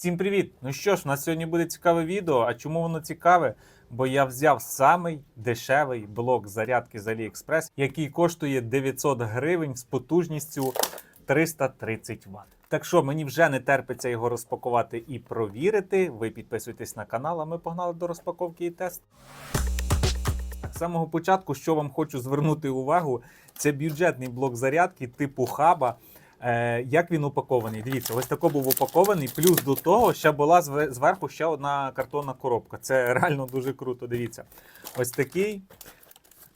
Всім привіт! Ну що ж, у нас сьогодні буде цікаве відео. А чому воно цікаве? Бо я взяв самий дешевий блок зарядки з AliExpress, який коштує 900 гривень з потужністю 330 Вт. Так що мені вже не терпиться його розпакувати і провірити. Ви підписуйтесь на канал, а ми погнали до розпаковки і тесту. З самого початку, що вам хочу звернути увагу, це бюджетний блок зарядки типу хаба. Е, як він упакований? Дивіться, ось тако був упакований. Плюс до того ще була зверху ще одна картонна коробка. Це реально дуже круто. Дивіться. Ось такий.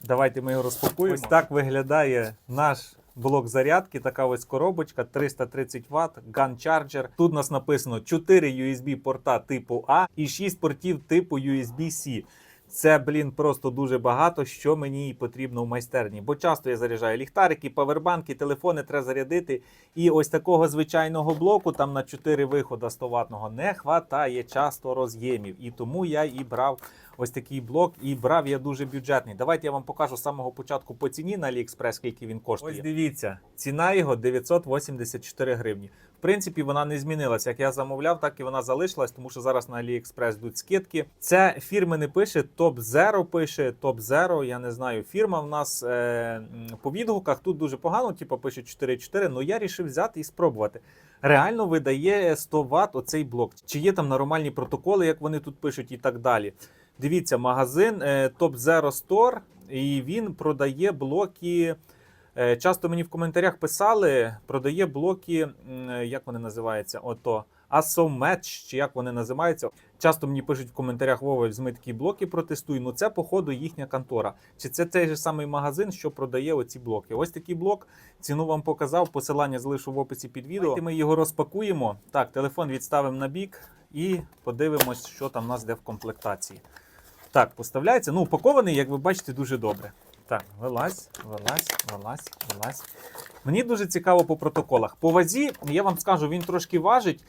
Давайте ми його розпакуємо. Ось так виглядає наш блок зарядки. Така ось коробочка 330 Вт, Gun Charger. Тут у нас написано 4 USB порта типу А і 6 портів типу USB-C. Це, блін, просто дуже багато, що мені потрібно в майстерні. Бо часто я заряджаю ліхтарики, павербанки, телефони треба зарядити. І ось такого звичайного блоку, там на 4 виходи 100 ватного не хватає часто роз'ємів. І тому я і брав ось такий блок, і брав я дуже бюджетний. Давайте я вам покажу з самого початку по ціні на AliExpress, скільки він коштує. Ось дивіться, ціна його 984 гривні. Принципі, вона не змінилася. Як я замовляв, так і вона залишилась, тому що зараз на AliExpress йдуть скидки. Це фірми не пише, Top Zero пише, Top Zero, я не знаю. Фірма в нас е, по відгуках тут дуже погано, типу пише 4.4, але я рішив взяти і спробувати. Реально видає 100 Вт оцей блок. Чи є там нормальні протоколи, як вони тут пишуть, і так далі. Дивіться, магазин е, Top Zero Store, і він продає блоки. Е, Часто мені в коментарях писали, продає блоки, як вони називаються, ото Asomatch, чи як вони називаються. Часто мені пишуть в коментарях, Вова, візьми такі блоки, протестуй. Ну це, походу, їхня контора. Чи це той же самий магазин, що продає оці блоки? Ось такий блок. Ціну вам показав, посилання залишу в описі під відео. Давайте ми його розпакуємо. Так, телефон відставимо на бік і подивимось, що там у нас де в комплектації. Так, поставляється. Ну, упакований, як ви бачите, дуже добре. Так, вилазь, вилазь, вилазь, вилазь. Мені дуже цікаво по протоколах. По вазі, я вам скажу, він трошки важить.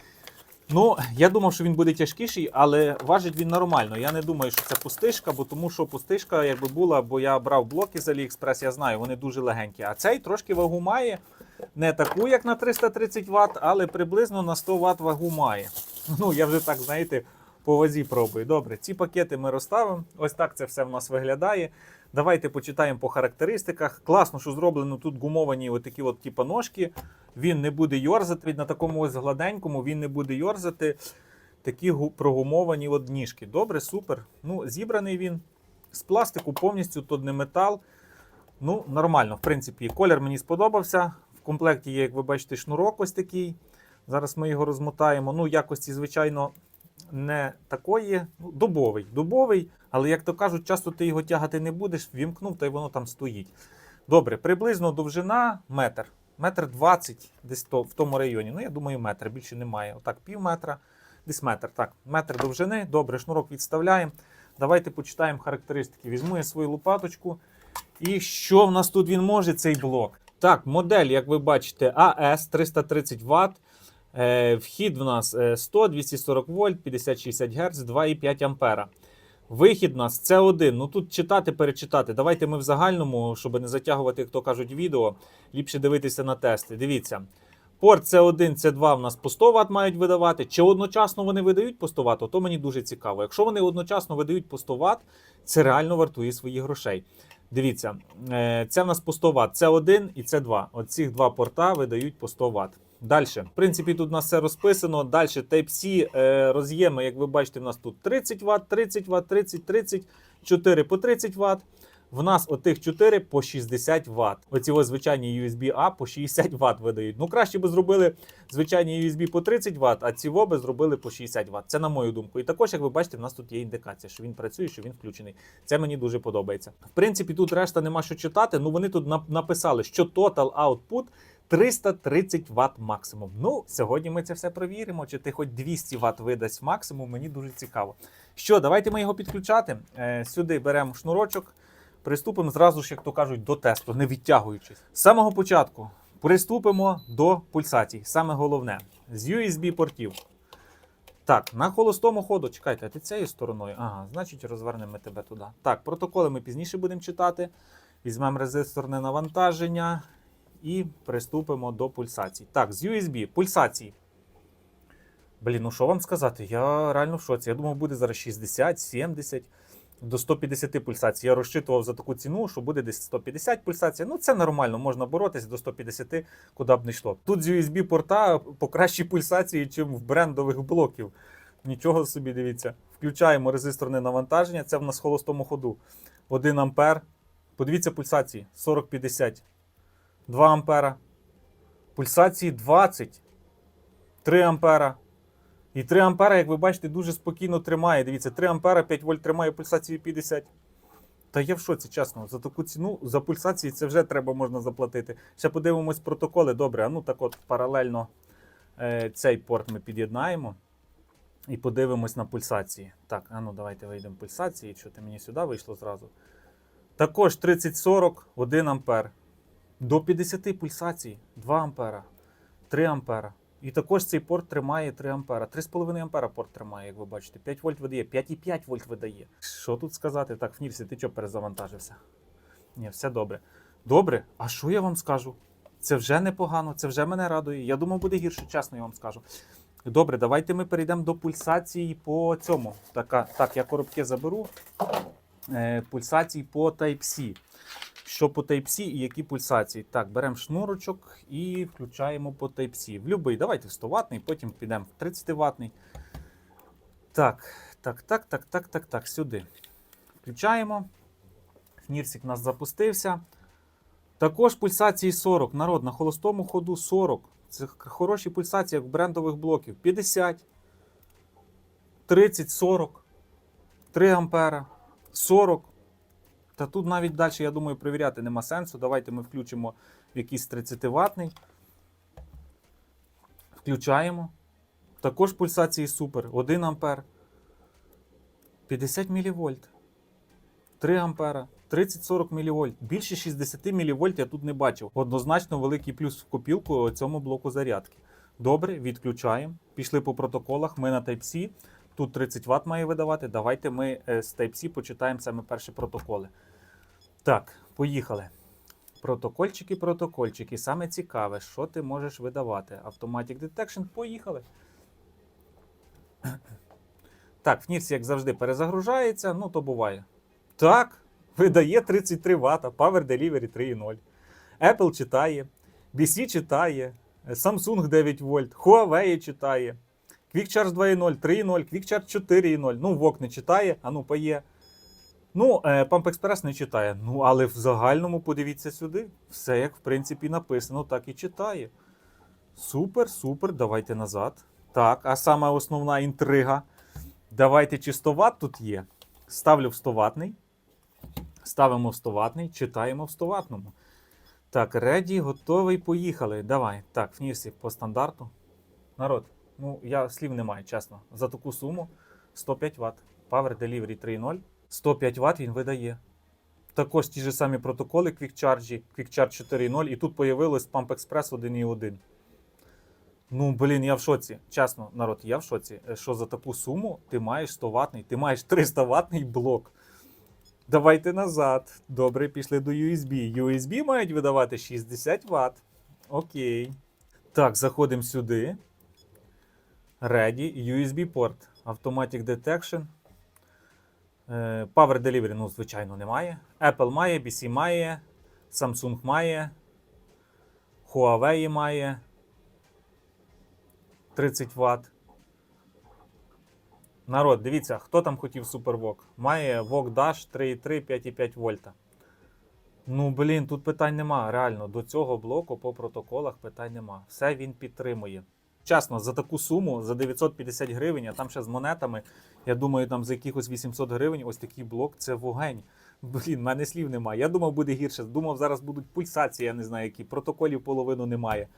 Ну, я думав, що він буде тяжкіший, але важить він нормально. Я не думаю, що це пустишка, бо тому що пустишка, якби була, бо я брав блоки з AliExpress, я знаю, вони дуже легенькі. А цей трошки вагу має. Не таку, як на 330 Вт, але приблизно на 100 Вт вагу має. Ну, я вже так, знаєте, по вазі пробую. Добре, ці пакети ми розставимо. Ось так це все в нас виглядає. Давайте почитаємо по характеристиках. Класно, що зроблено тут гумовані отакі от типа ножки. Він не буде йорзати. На такому ось гладенькому він не буде йорзати. Такі прогумовані от ніжки. Добре, супер. Ну, зібраний він з пластику повністю, тут не метал. Ну, нормально, в принципі, колір мені сподобався. В комплекті є, як ви бачите, шнурок ось такий. Зараз ми його розмотаємо. Ну, якості, звичайно, не такої. Ну, дубовий. Дубовий, але, як то кажуть, часто ти його тягати не будеш, вімкнув, та й воно там стоїть. Добре, приблизно довжина метр. Метр двадцять десь то, в тому районі. Ну, я думаю, метр, більше немає. Отак, пів метра, десь метр. Так, метр довжини. Добре, шнурок відставляємо. Давайте почитаємо характеристики. Візьму я свою лопаточку. І що в нас тут він може, цей блок? Так, модель, як ви бачите, AS 330 Вт. Е, вхід в нас е, 100, 240 вольт, 50-60 Гц, 2,5 ампера. Вихід у нас це один. Ну тут читати, перечитати. Давайте ми в загальному, щоб не затягувати, як то кажуть, відео. Ліпше дивитися на тести. Дивіться. Порт C1, C2 в нас по 100 Вт мають видавати. Чи одночасно вони видають по 100 Вт, то мені дуже цікаво. Якщо вони одночасно видають по 100 Вт, це реально вартує своїх грошей. Дивіться, е, це в нас по 100 Вт. Це 1 і це 2. Оці два порта видають по 100 Вт. Далі. В принципі, тут у нас все розписано. Далі Type-C е, роз'єми, як ви бачите, в нас тут 30 Вт, 30 Вт, 30, 30, 4 по 30 Вт. В нас отих 4 по 60 Вт. Оці ось звичайні USB-A по 60 Вт видають. Ну, краще би зробили звичайні USB по 30 Вт, а ці воби зробили по 60 Вт. Це на мою думку. І також, як ви бачите, в нас тут є індикація, що він працює, що він включений. Це мені дуже подобається. В принципі, тут решта нема що читати. Ну вони тут написали, що Total Output 330 Вт максимум. Ну, сьогодні ми це все провіримо. Чи ти хоч 200 Вт видасть максимум, мені дуже цікаво. Що, давайте ми його підключати. Е, сюди беремо шнурочок. Приступимо зразу ж, як то кажуть, до тесту, не відтягуючись. З самого початку приступимо до пульсацій. Саме головне з USB-портів. Так, на холостому ходу, чекайте, а ти цією стороною? Ага, значить, розвернемо тебе туди. Так, протоколи ми пізніше будемо читати. Візьмемо резисторне навантаження і приступимо до пульсацій. Так, з USB пульсації. Блін, ну що вам сказати? Я реально в шоці. Я думав, буде зараз 60, 70, до 150 пульсацій. Я розчитував за таку ціну, що буде десь 150 пульсацій. Ну, це нормально, можна боротися до 150, куди б не йшло. Тут з USB-порта по кращій пульсації, ніж в брендових блоків. Нічого собі дивіться. Включаємо резисторне навантаження. Це в нас в холостому ходу. 1 ампер. Подивіться пульсації 40-50. 2 ампера. Пульсації 20. 3 ампера. І 3 ампера, як ви бачите, дуже спокійно тримає. Дивіться, 3 ампера, 5 вольт тримає пульсацію 50. Та я в шоці, чесно, за таку ціну, за пульсації це вже треба можна заплатити. Ще подивимось протоколи. Добре, а ну так от паралельно е, цей порт ми під'єднаємо і подивимось на пульсації. Так, а ну давайте вийдемо пульсації. Що ти мені сюди вийшло зразу? Також 30-40, 1 ампер. До 50 пульсацій, 2 ампера, 3 ампера. І також цей порт тримає 3 ампера. 3,5 ампера порт тримає, як ви бачите. 5 вольт видає, 5,5 вольт видає. Що тут сказати? Так, Фнірсі, ти чого перезавантажився? Ні, все добре. Добре, а що я вам скажу? Це вже непогано, це вже мене радує. Я думав, буде гірше, чесно я вам скажу. Добре, давайте ми перейдемо до пульсації по цьому. Така, так, я коробки заберу. Е, пульсації по Type-C. Що по Type-C і які пульсації? Так, беремо шнурочок і включаємо по Type-C. В любий, давайте в 100 ватний, потім підемо в 30 ватний. Так, так, так, так, так, так, так, сюди. Включаємо. Фнірсик у нас запустився. Також пульсації 40. Народ на холостому ходу 40. Це хороші пульсації, як брендових блоків. 50, 30, 40, 3 ампера, 40. Та тут навіть далі, я думаю, перевіряти нема сенсу. Давайте ми включимо якийсь 30 ватний. Включаємо. Також пульсації супер. 1 ампер. 50 мВ. 3 ампера. 30-40 мВ. Більше 60 мВ я тут не бачив. Однозначно великий плюс в копілку цьому блоку зарядки. Добре, відключаємо. Пішли по протоколах. Ми на Type-C. Тут 30 Вт має видавати. Давайте ми е, з Type-C почитаємо саме перші протоколи. Так, поїхали. Протокольчики, протокольчики. Саме цікаве, що ти можеш видавати. Automatic Detection, поїхали. Так, Фнірс, як завжди, перезагружається, ну то буває. Так, видає 33 Вт, Power Delivery 3.0. Apple читає, BC читає, Samsung 9 вольт, Huawei читає, Quick Charge 2.0, 3.0, Quick Charge 4.0. Ну, VOOC не читає, а ну пає. Ну, е, Pump Express не читає. Ну, але в загальному подивіться сюди. Все, як в принципі написано, так і читає. Супер, супер. Давайте назад. Так, а сама основна інтрига. Давайте чи 100 Вт тут є. Ставлю в 100 ватний. Ставимо в 100 ватний, читаємо в 100 ватному. Так, реді, готовий, поїхали. Давай. Так, Фнірсі по стандарту. Народ, ну я слів не маю, чесно. За таку суму 105 Вт. Power Delivery 3.0. 105 Вт він видає. Також ті ж самі протоколи Quick Charge, Quick Charge 4.0, і тут появилось Pump Express 1.1. Ну, блін, я в шоці. Чесно, народ, я в шоці. Е, Що за таку суму ти маєш 100 ватний, ти маєш 300 ватний блок. Давайте назад. Добре, пішли до USB. USB мають видавати 60 Вт. Окей. Так, заходимо сюди. Ready. USB порт. Automatic Detection. Е, Power Delivery, ну, звичайно, немає. Apple має, BC має, Samsung має, Huawei має 30 Вт. Народ, дивіться, хто там хотів SuperVOOC? Має VOOC Dash 3,3 5,5 вольта. Ну, блін, тут питань нема. Реально, до цього блоку по протоколах питань нема. Все він підтримує. Чесно, за таку суму, за 950 гривень, а там ще з монетами, я думаю, там за якихось 800 гривень ось такий блок це вогень. Блін, в мене слів немає. Я думав, буде гірше. Думав, зараз будуть пульсації, я не знаю, які протоколів половину немає.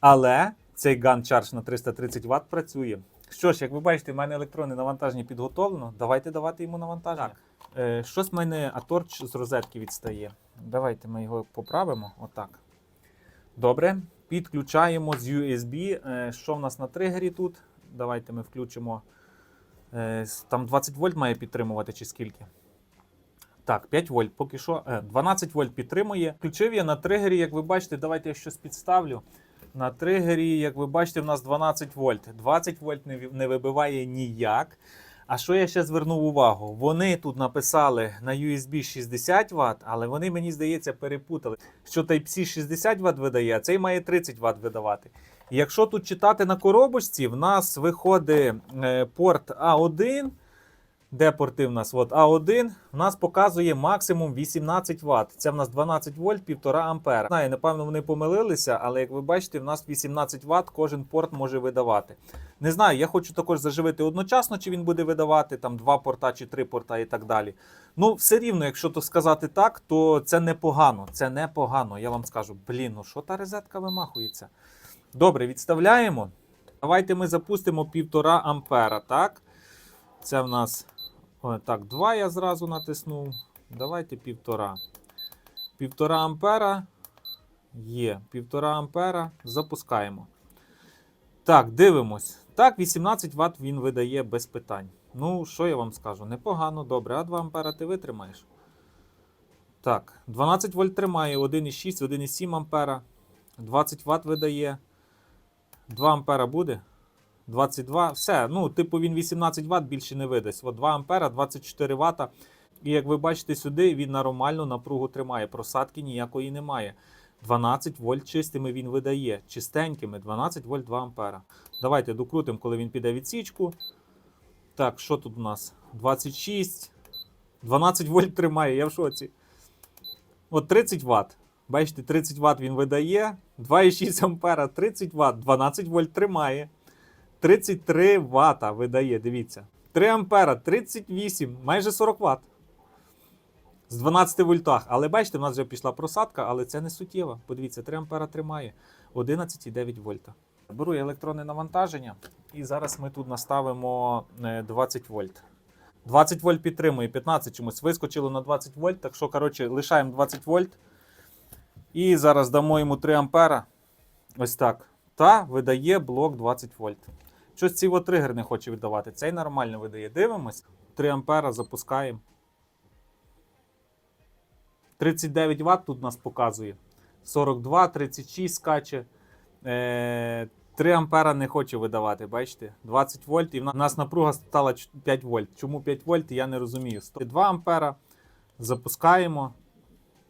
Але цей Gun Charge на 330 Вт працює. Що ж, як ви бачите, в мене електронне навантаження підготовлено. Давайте давати йому навантаження. Так. Е, щось в мене аторч з розетки відстає. Давайте ми його поправимо. Отак. Добре. Підключаємо з USB. Е, що в нас на тригері тут? Давайте ми включимо. Е, там 20 вольт має підтримувати, чи скільки? Так, 5 вольт поки що. Е, 12 вольт підтримує. Включив я на тригері, як ви бачите, давайте я щось підставлю. На тригері, як ви бачите, в нас 12 вольт. 20 вольт не вибиває ніяк. А що я ще звернув увагу? Вони тут написали на USB 60 Вт, але вони, мені здається, перепутали, що Type-C 60 Вт видає, а цей має 30 Вт видавати. І якщо тут читати на коробочці, в нас виходить е, порт А1. Де порти в нас? От А1 в нас показує максимум 18 Вт. Це в нас 12 вольт, 1,5 ампера. Знаю, напевно, вони помилилися, але як ви бачите, в нас 18 Вт кожен порт може видавати. Не знаю, я хочу також заживити одночасно, чи він буде видавати там два порта чи три порта і так далі. Ну, все рівно, якщо то сказати так, то це непогано. Це непогано. Я вам скажу, блін, ну що та розетка вимахується? Добре, відставляємо. Давайте ми запустимо 1,5 ампера, так? Це в нас о, так, 2 я зразу натиснув. Давайте 1,5. 1,5 ампера. Є. 1,5 ампера. Запускаємо. Так, дивимось. Так, 18 Вт він видає без питань. Ну, що я вам скажу? Непогано, добре. А 2 ампера ти витримаєш? Так, 12 вольт тримає, 1,6, 1,7 ампера. 20 Вт видає. 2 ампера буде? 22. Все. Ну, типу, він 18 Вт більше не видасть. От 2 ампера, 24 Вт. І як ви бачите сюди, він нормальну напругу тримає. Просадки ніякої немає. 12 вольт чистими він видає. Чистенькими 12 вольт 2 ампера. Давайте докрутимо, коли він піде відсічку. Так, що тут у нас? 26. 12 вольт тримає, я в шоці. От 30 Вт. Бачите, 30 Вт він видає. 2,6 ампера, 30 Вт, 12 вольт тримає. 33 Вт видає, дивіться. 3 ампера, 38, майже 40 Вт. З 12 вольтах. Але бачите, в нас вже пішла просадка, але це не суттєво. Подивіться, 3 ампера тримає 11,9 вольта. Беру я електронне навантаження, і зараз ми тут наставимо е, 20 вольт. 20 вольт підтримує, 15 чомусь вискочило на 20 вольт. Так що, коротше, лишаємо 20 вольт. І зараз дамо йому 3 ампера. Ось так. Та видає блок 20 вольт. Щось цей тригер не хоче віддавати. Цей нормально видає. Дивимось. 3 ампера запускаємо. 39 Вт тут нас показує. 42, 36 скаче. Е, 3 ампера не хоче видавати, бачите? 20 вольт, і в нас напруга стала 5 вольт. Чому 5 вольт, я не розумію. 102 ампера. Запускаємо.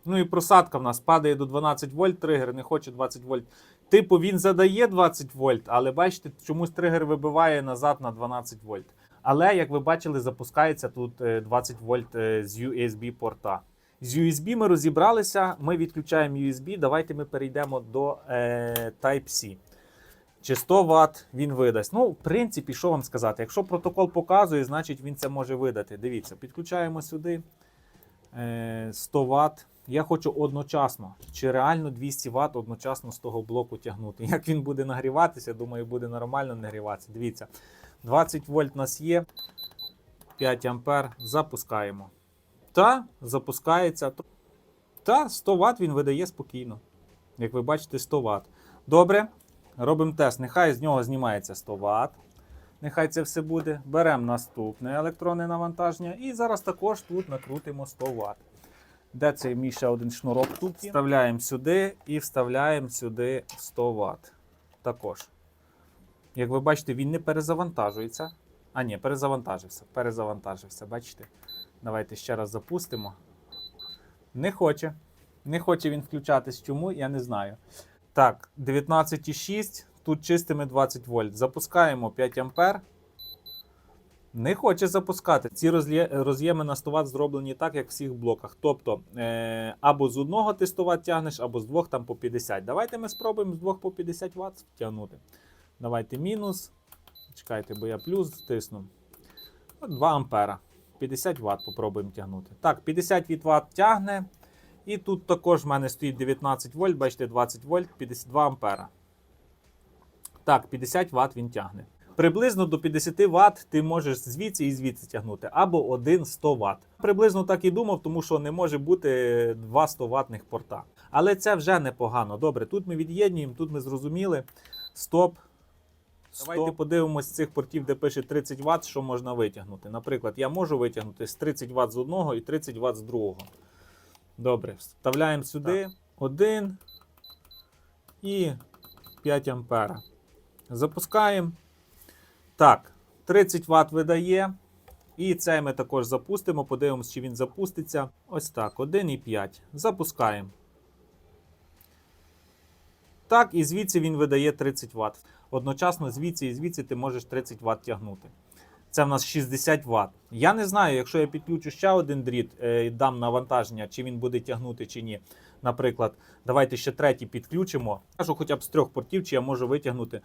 Ну і просадка в нас падає до 12 вольт, тригер не хоче 20 вольт. Типу він задає 20 вольт, але бачите, чомусь тригер вибиває назад на 12 вольт. Але, як ви бачили, запускається тут е, 20 вольт е, з USB порта. З USB ми розібралися, ми відключаємо USB. Давайте ми перейдемо до е, Type-C. Чи 100 Вт він видасть. Ну, в принципі, що вам сказати? Якщо протокол показує, значить він це може видати. Дивіться, підключаємо сюди е, 100 Вт. Я хочу одночасно, чи реально 200 Вт одночасно з того блоку тягнути. Як він буде нагріватися, думаю, буде нормально нагріватися. Дивіться, 20 вольт у нас є, 5 ампер. Запускаємо. Та запускається. Та 100 Вт він видає спокійно. Як ви бачите, 100 Вт. Добре. Робимо тест. Нехай з нього знімається 100 Вт. Нехай це все буде. Беремо наступне електронне навантаження. І зараз також тут накрутимо 100 Вт. Де цей мій ще один шнурок тут? Вставляємо сюди і вставляємо сюди 100 Вт. Також. Як ви бачите, він не перезавантажується. А, ні, перезавантажився. Перезавантажився, бачите? Давайте ще раз запустимо. Не хоче. Не хоче він включатись. Чому? Я не знаю. Так, 19,6. Тут чистими 20 вольт. Запускаємо 5 ампер. Не хоче запускати. Ці роз'єми на 100 Вт зроблені так, як в всіх блоках. Тобто е- або з одного ти 100 Вт тягнеш, або з двох там по 50. Давайте ми спробуємо з двох по 50 Вт втягнути. Давайте мінус. Чекайте, бо я плюс стисну. 2 ампера. 50 Вт попробуємо тягнути. Так, 50 Вт тягне. І тут також в мене стоїть 19 вольт, бачите, 20 вольт, 52 ампера. Так, 50 Вт він тягне. Приблизно до 50 Вт ти можеш звідси і звідси тягнути, або один 100 Вт. Приблизно так і думав, тому що не може бути два 100 ватних порта. Але це вже непогано. Добре, тут ми від'єднуємо, тут ми зрозуміли. Стоп. Давайте подивимось з цих портів, де пише 30 Вт, що можна витягнути. Наприклад, я можу витягнути з 30 Вт з одного і 30 Вт з другого. Добре, вставляємо сюди один і 5 ампера. Запускаємо. Так, 30 Вт видає. І цей ми також запустимо. Подивимось, чи він запуститься. Ось так, 1,5. Запускаємо. Так, і звідси він видає 30 Вт. Одночасно звідси і звідси ти можеш 30 Вт тягнути. Це в нас 60 Вт. Я не знаю, якщо я підключу ще один дріт е, і дам навантаження, чи він буде тягнути, чи ні. Наприклад, давайте ще третій підключимо. Кажу, хоча б з трьох портів, чи я можу витягнути,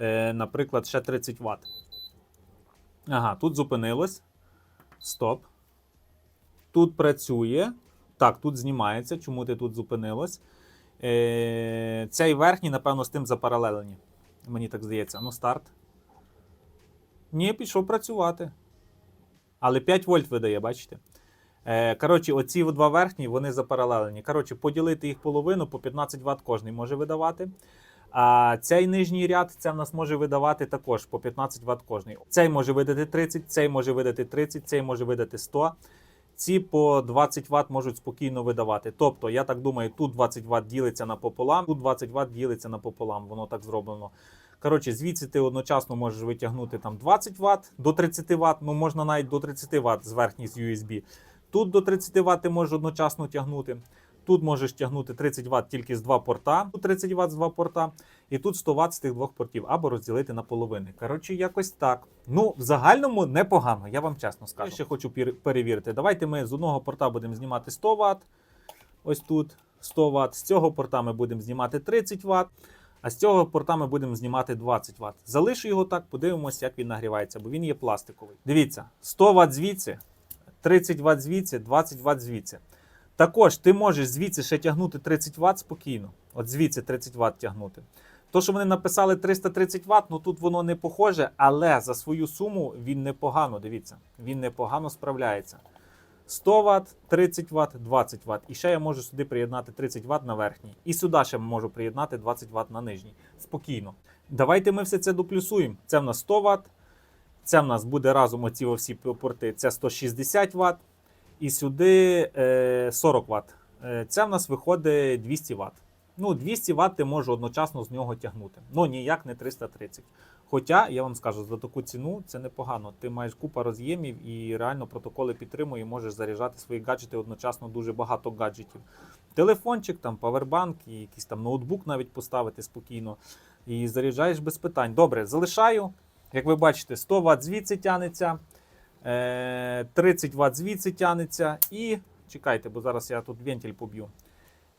е, наприклад, ще 30 Вт. Ага, тут зупинилось. Стоп. Тут працює. Так, тут знімається. Чому ти тут зупинилось? Е, цей верхній, напевно, з тим запаралелені. Мені так здається. Ну, старт. Ні, пішов працювати. Але 5 вольт видає, бачите? Е, коротше, оці два верхні, вони запаралелені. Коротше, поділити їх половину по 15 Вт кожний може видавати. А цей нижній ряд це в нас може видавати також по 15 Вт кожний. Цей може видати 30, цей може видати 30, цей може видати 100. Ці по 20 Вт можуть спокійно видавати. Тобто, я так думаю, тут 20 Вт ділиться напополам, тут 20 Вт ділиться напополам. Воно так зроблено. Коротше, звідси ти одночасно можеш витягнути там 20 Вт до 30 Вт, ну можна навіть до 30 Вт з верхній з USB. Тут до 30 Вт ти можеш одночасно тягнути. Тут можеш тягнути 30 Вт тільки з два порта, тут 30 Вт з два порта, і тут 100 Вт з тих двох портів, або розділити на половини. Коротше, якось так. Ну, в загальному непогано, я вам чесно скажу. Я ще хочу перевірити. Давайте ми з одного порта будемо знімати 100 Вт. Ось тут 100 Вт. З цього порта ми будемо знімати 30 Вт. А з цього порта ми будемо знімати 20 Вт. Залишу його так, подивимося, як він нагрівається, бо він є пластиковий. Дивіться, 100 Вт звідси, 30 Вт звідси, 20 Вт звідси. Також ти можеш звідси ще тягнути 30 Вт спокійно. От звідси 30 Вт тягнути. То, що вони написали 330 Вт, ну тут воно не похоже, але за свою суму він непогано, дивіться, він непогано справляється. 100 Вт, 30 Вт, 20 Вт. І ще я можу сюди приєднати 30 Вт на верхній. І сюди ще можу приєднати 20 Вт на нижній. Спокійно. Давайте ми все це доплюсуємо. Це в нас 100 Вт. Це в нас буде разом оці всі порти. Це 160 Вт. І сюди е, 40 Вт. Це в нас виходить 200 Вт. Ну, 200 Вт ти можу одночасно з нього тягнути. Ну, ніяк не 330. Хоча, я вам скажу, за таку ціну це непогано. Ти маєш купа роз'ємів і реально протоколи підтримує, і можеш заряджати свої гаджети одночасно дуже багато гаджетів. Телефончик, там, павербанк, і якийсь там ноутбук навіть поставити спокійно. І заряджаєш без питань. Добре, залишаю. Як ви бачите, 100 Вт звідси тянеться, 30 Вт звідси тянеться. І чекайте, бо зараз я тут вентиль поб'ю.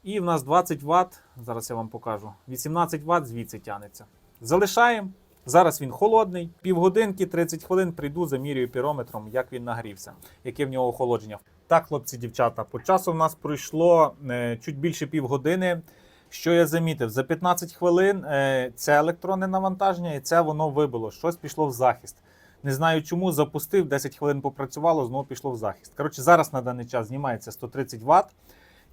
І в нас 20 Вт, зараз я вам покажу. 18 Вт звідси тянеться. Залишаємо. Зараз він холодний. Півгодинки, 30 хвилин прийду, замірюю пірометром, як він нагрівся, яке в нього охолодження. Так, хлопці, дівчата, по часу в нас пройшло е, чуть більше півгодини. Що я замітив? За 15 хвилин е, це електронне навантаження, і це воно вибило. Щось пішло в захист. Не знаю чому, запустив, 10 хвилин попрацювало, знову пішло в захист. Коротше, зараз на даний час знімається 130 Вт.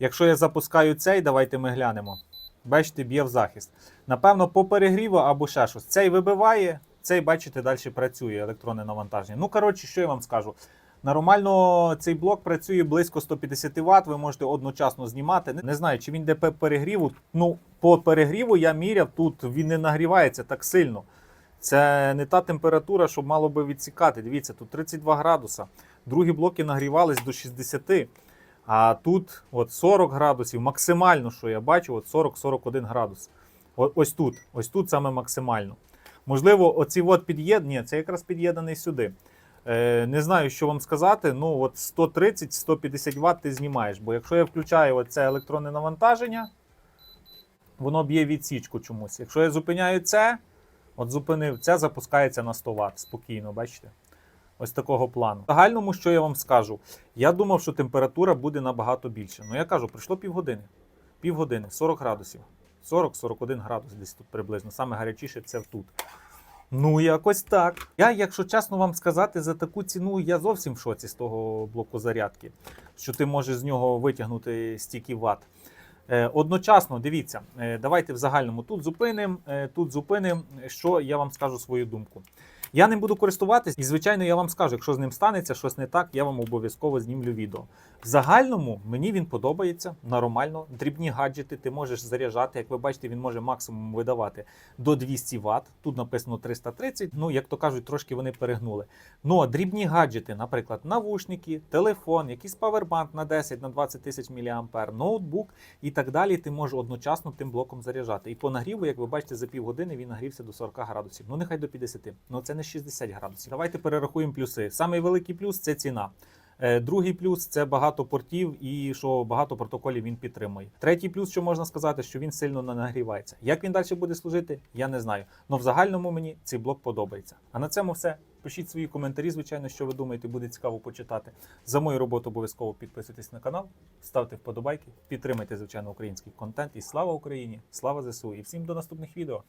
Якщо я запускаю цей, давайте ми глянемо. Бачите, б'є в захист. Напевно, по перегріву або ще щось. Цей вибиває, цей, бачите, далі працює електронне навантаження. Ну, коротше, що я вам скажу. Нормально цей блок працює близько 150 Вт, ви можете одночасно знімати. Не знаю, чи він йде по перегріву. Ну, по перегріву я міряв, тут він не нагрівається так сильно. Це не та температура, що мало би відсікати. Дивіться, тут 32 градуса. Другі блоки нагрівались до 60. А тут от 40 градусів, максимально, що я бачу, от 40-41 градус. Ось тут, ось тут саме максимально. Можливо, оці от під'єднані, це якраз під'єднаний сюди. Е, не знаю, що вам сказати. Ну, от 130-150 Вт ти знімаєш. Бо якщо я включаю це електронне навантаження, воно б'є відсічку чомусь. Якщо я зупиняю це, от зупинив, це запускається на 100 Вт спокійно, бачите? Ось такого плану. В загальному, що я вам скажу, я думав, що температура буде набагато більше. Ну я кажу, пройшло півгодини. Півгодини, 40 градусів. 40-41 градус десь тут приблизно. Саме гарячіше це тут. Ну, якось так. Я, якщо чесно вам сказати, за таку ціну я зовсім в шоці з того блоку зарядки, що ти можеш з нього витягнути стільки ват. Е, одночасно, дивіться, е, давайте в загальному тут зупинимо, е, тут зупинимо, що я вам скажу свою думку. Я ним буду користуватись, і звичайно, я вам скажу, якщо з ним станеться щось не так, я вам обов'язково знімлю відео. В загальному мені він подобається нормально. Дрібні гаджети ти можеш заряджати. Як ви бачите, він може максимум видавати до 200 Вт. Тут написано 330. Ну, як то кажуть, трошки вони перегнули. Ну, дрібні гаджети, наприклад, навушники, телефон, якийсь павербанк на 10 на 20 тисяч мА, ноутбук і так далі. Ти можеш одночасно тим блоком заряджати. І по нагріву, як ви бачите, за півгодини він нагрівся до 40 градусів. Ну нехай до 50. Ну це не 60 градусів. Давайте перерахуємо плюси. Самий великий плюс це ціна. Е, Другий плюс це багато портів і що багато протоколів він підтримує. Третій плюс, що можна сказати, що він сильно не нагрівається. Як він далі буде служити, я не знаю. Но в загальному мені цей блок подобається. А на цьому все. Пишіть свої коментарі, звичайно, що ви думаєте, буде цікаво почитати. За мою роботу обов'язково підписуйтесь на канал, ставте вподобайки, підтримайте, звичайно, український контент. І слава Україні! Слава ЗСУ! І всім до наступних відео!